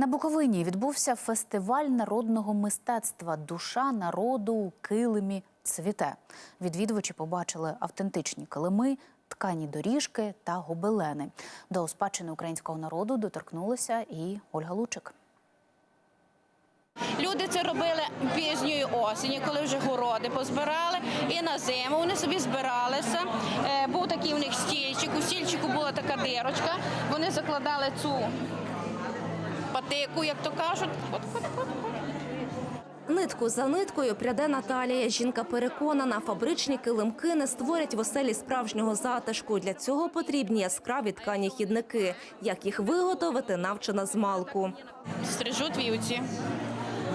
На Буковині відбувся фестиваль народного мистецтва Душа народу у килимі цвіте. Відвідувачі побачили автентичні килими, ткані доріжки та гобелени. До спадщини українського народу доторкнулася і Ольга Лучик. Люди це робили пізньої осені, коли вже городи позбирали, і на зиму вони собі збиралися. Е, Був такий у них стільчик, у стільчику була така дирочка. Вони закладали цю патику, як то кажуть. От, от, от. Нитку за ниткою пряде Наталія. Жінка переконана, фабричні килимки не створять в оселі справжнього затишку. Для цього потрібні яскраві ткані хідники. Як їх виготовити, навчена з малку. Стрижуть вівці,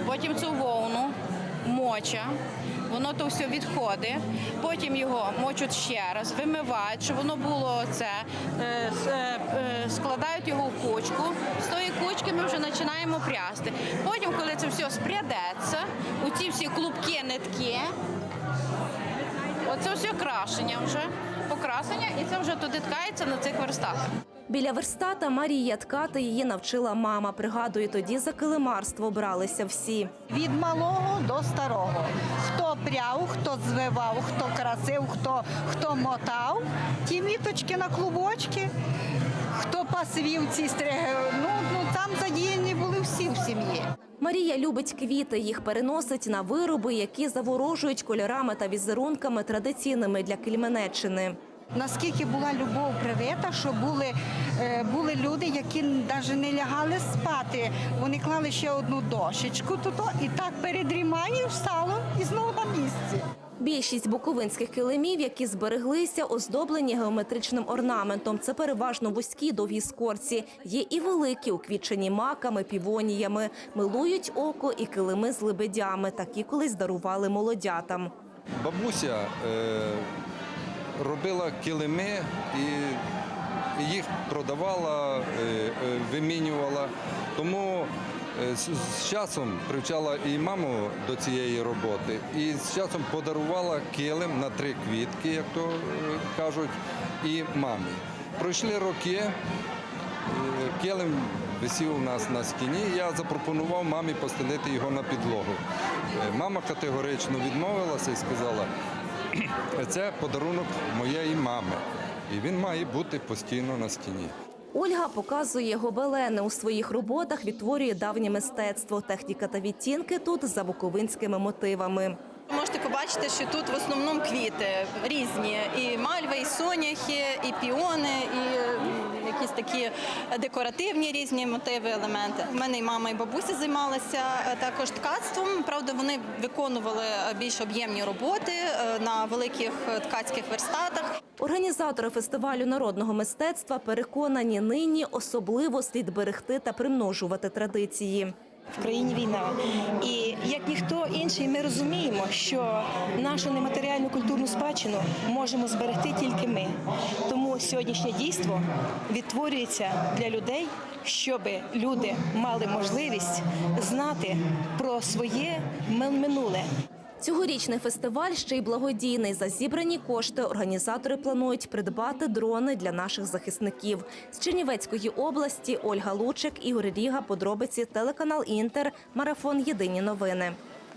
потім цю вовну, моча. Воно то все відходить, потім його мочуть ще раз, вимивають, щоб воно було це, е, е, е, складають його в кучку. Кучки ми вже починаємо прясти. Потім, коли це все спрядеться, у ці всі клубки, нитки, оце все крашення вже, покрасення, і це вже туди ткається на цих верстатах. Біля верстата Марія ткати її навчила мама. Пригадує, тоді за килимарство бралися всі. Від малого до старого. Хто пряв, хто звивав, хто красив, хто, хто мотав, ті міточки на клубочки, хто пасвів ці стриги. Ну там задіяні були всі в сім'ї. Марія любить квіти. Їх переносить на вироби, які заворожують кольорами та візерунками традиційними для Кельменеччини. Наскільки була любов привита, що були, е, були люди, які навіть не лягали спати. Вони клали ще одну дошечку тут і так передрімання встало і знову на місці. Більшість буковинських килимів, які збереглися, оздоблені геометричним орнаментом. Це переважно вузькі довгі скорці. Є і великі, уквітчені маками, півоніями. Милують око і килими з лебедями. Такі колись дарували молодятам. Бабуся е, робила килими і їх продавала, е, е, вимінювала. Тому з, з часом привчала і маму до цієї роботи, і з часом подарувала килим на три квітки, як то е, кажуть, і мамі. Пройшли роки. Е, Килим висів у нас на стіні. Я запропонував мамі постелити його на підлогу. Е, Мама категорично відмовилася і сказала, це подарунок моєї мами, і він має бути постійно на стіні. Ольга показує гобелени у своїх роботах, відтворює давнє мистецтво. Техніка та відтінки тут за буковинськими мотивами. Можете побачити, що тут в основному квіти різні: і мальви, і соняхи, і піони, і якісь такі декоративні різні мотиви, елементи. У мене і мама, і бабуся займалися е, також ткацтвом. Правда, вони виконували е, більш об'ємні роботи е, на великих е, ткацьких верстатах. Організатори фестивалю народного мистецтва переконані, нині особливо слід берегти та примножувати традиції. В країні війна. І як ніхто інший, ми розуміємо, що нашу нематеріальну культурну спадщину можемо зберегти тільки ми. Тому сьогоднішнє дійство відтворюється для людей, щоб люди мали можливість знати про своє минуле. Цьогорічний фестиваль ще й благодійний. За зібрані кошти організатори планують придбати дрони для наших захисників. З Чернівецької області Ольга Лучик, Ігор Ріга, подробиці, телеканал Інтер, марафон Єдині новини.